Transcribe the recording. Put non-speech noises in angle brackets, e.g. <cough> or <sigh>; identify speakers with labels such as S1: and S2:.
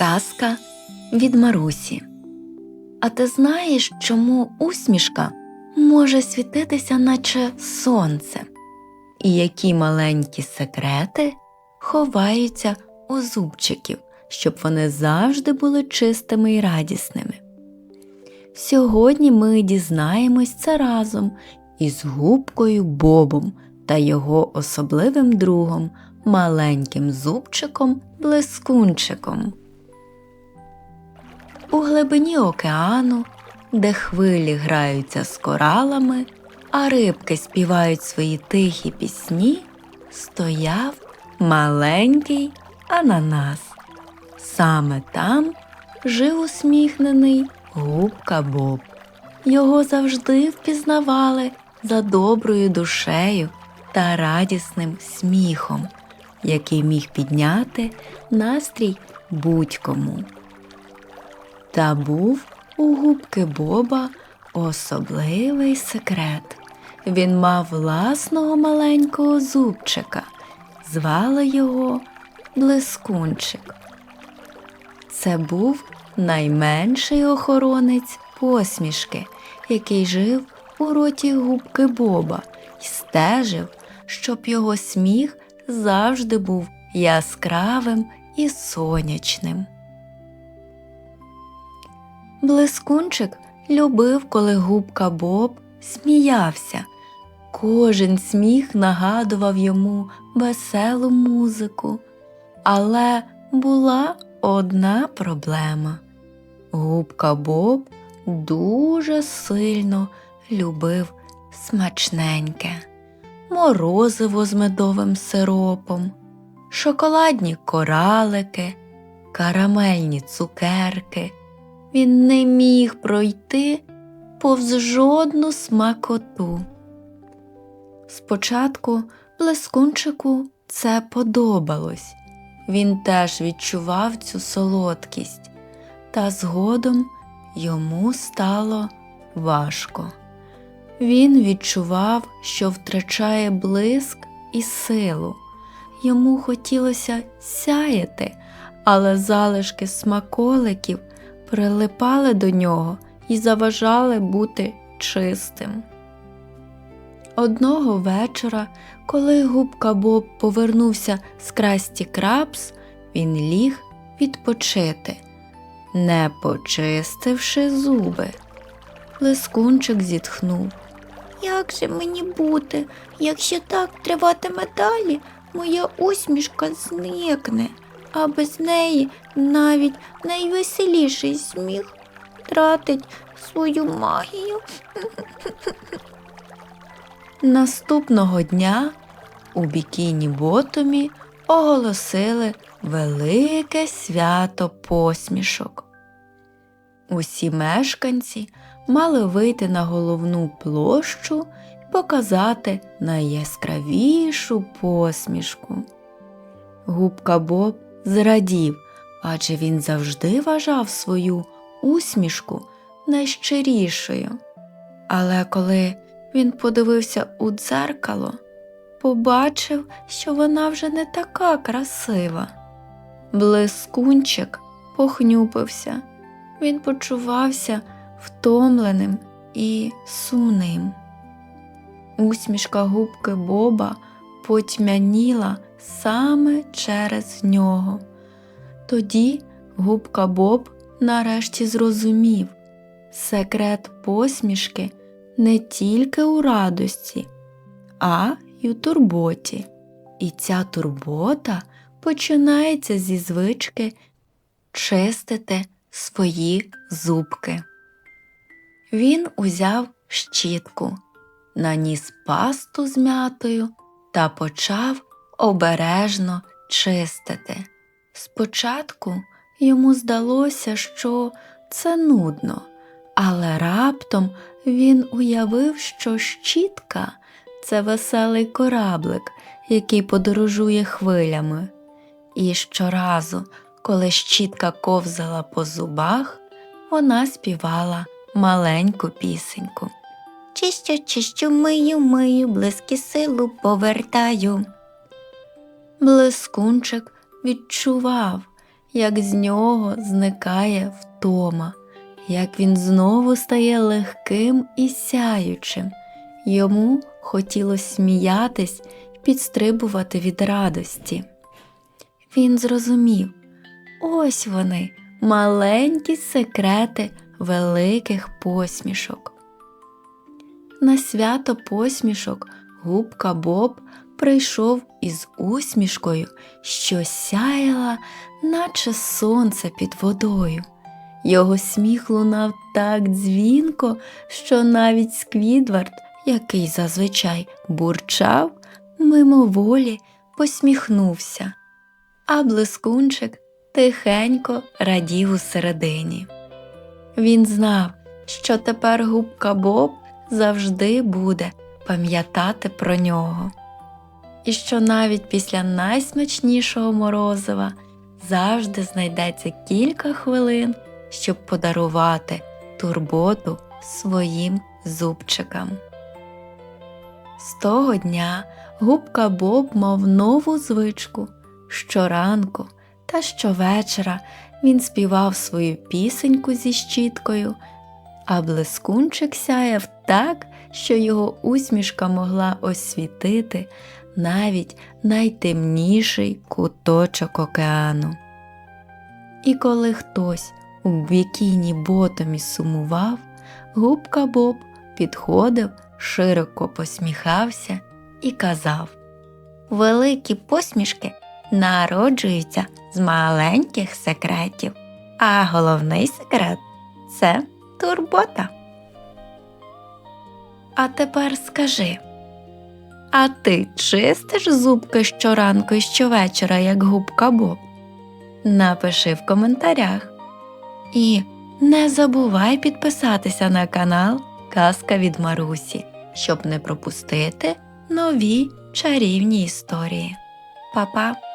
S1: Казка від Марусі. А ти знаєш, чому усмішка може світитися, наче сонце? І які маленькі секрети ховаються у зубчиків, щоб вони завжди були чистими і радісними? Сьогодні ми дізнаємось це разом із губкою Бобом та його особливим другом, маленьким зубчиком блискунчиком. У глибині океану, де хвилі граються з коралами, а рибки співають свої тихі пісні, стояв маленький ананас. Саме там жив усміхнений губка Боб. Його завжди впізнавали за доброю душею та радісним сміхом, який міг підняти настрій будь-кому. Та був у губки Боба особливий секрет. Він мав власного маленького зубчика, звали його Блискунчик. Це був найменший охоронець посмішки, який жив у роті губки Боба і стежив, щоб його сміх завжди був яскравим і сонячним. Блискунчик любив, коли губка Боб сміявся. Кожен сміх нагадував йому веселу музику. Але була одна проблема. Губка Боб дуже сильно любив смачненьке, морозиво з медовим сиропом, шоколадні коралики, карамельні цукерки. Він не міг пройти повз жодну смакоту. Спочатку блискунчику це подобалось. Він теж відчував цю солодкість, та згодом йому стало важко. Він відчував, що втрачає блиск і силу. Йому хотілося сяяти, але залишки смаколиків прилипали до нього і заважали бути чистим. Одного вечора, коли губка Боб повернувся з красті крабс, він ліг відпочити, не почистивши зуби. Лискунчик зітхнув.
S2: Як же мені бути, якщо так триватиме далі, моя усмішка зникне, а без неї навіть найвеселіший сміх втратить свою магію. <laughs>
S1: Наступного дня у бікіні Ботомі оголосили велике свято посмішок. Усі мешканці мали вийти на головну площу і показати найяскравішу посмішку. Губка Боб зрадів, адже він завжди вважав свою усмішку найщирішою. Але коли він подивився у дзеркало, побачив, що вона вже не така красива. Блискунчик похнюпився, він почувався втомленим і сумним. Усмішка губки Боба потьмяніла саме через нього. Тоді губка Боб нарешті зрозумів секрет посмішки не тільки у радості, а й у турботі. І ця турбота починається зі звички чистити свої зубки. Він узяв щітку, наніс пасту з м'ятою та почав обережно чистити. Спочатку йому здалося, що це нудно, але раптом він уявив, що щітка це веселий кораблик, який подорожує хвилями. І щоразу, коли щітка ковзала по зубах, вона співала маленьку пісеньку.
S2: Чищу, чищу, мию, мию, близькі силу повертаю.
S1: Блискунчик відчував, як з нього зникає втома, як він знову стає легким і сяючим. Йому хотілося сміятись і підстрибувати від радості. Він зрозумів ось вони, маленькі секрети великих посмішок. На свято посмішок губка Боб прийшов із усмішкою, що сяяла, наче сонце під водою. Його сміх лунав так дзвінко, що навіть Сквідвард, який зазвичай бурчав, мимоволі посміхнувся, а блискунчик тихенько радів усередині. Він знав, що тепер губка Боб завжди буде пам'ятати про нього, і що навіть після найсмачнішого морозива завжди знайдеться кілька хвилин, щоб подарувати турботу своїм зубчикам. З того дня губка Боб мав нову звичку щоранку та щовечора він співав свою пісеньку зі щіткою, а блискунчик сяяв так, що його усмішка могла освітити навіть найтемніший куточок океану. І коли хтось у бікіні ботомі сумував, губка Боб підходив, широко посміхався і казав
S2: Великі посмішки народжуються з маленьких секретів, а головний секрет це турбота.
S1: А тепер скажи, а ти чистиш зубки щоранку і щовечора, як губка Боб? Напиши в коментарях. І не забувай підписатися на канал Казка від Марусі, щоб не пропустити нові чарівні історії. Па-па!